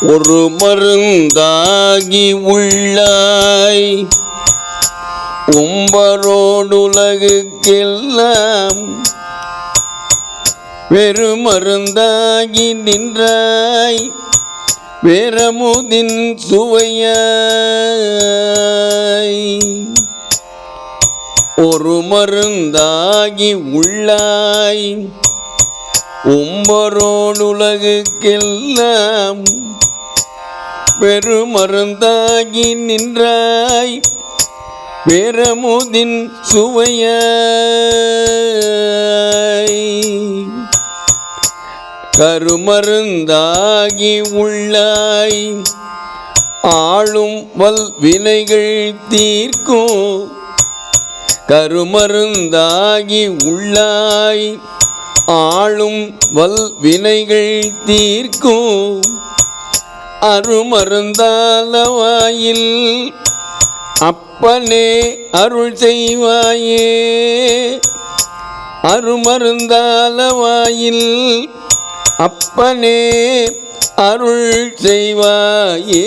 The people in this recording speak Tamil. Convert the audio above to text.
ஒரு மருந்தாகி உள்ளாய். உம்பரோடுலகுக்கெல்லாம் வெறுமருந்தாகி நின்றாய். வேரமுதின் சுவையாய். ஒரு மருந்தாகி உள்ளாய். உம்பரோடுலகுக்கெல்லாம் பெருமருந்தாகி நின்றாய். பேரமுதின் சுவையாய். கருமருந்தாகி உள்ளாய். ஆளும் வல் வினைகள் தீர்க்கும் கருமருந்தாகி உள்ளாய். ஆளும் வல் வினைகள் தீர்க்கும் அருமருந்தாலவாயில் அப்பனே அருள் செய்வாயே. அருமருந்தாலவாயில் அப்பனே அருள் செய்வாயே.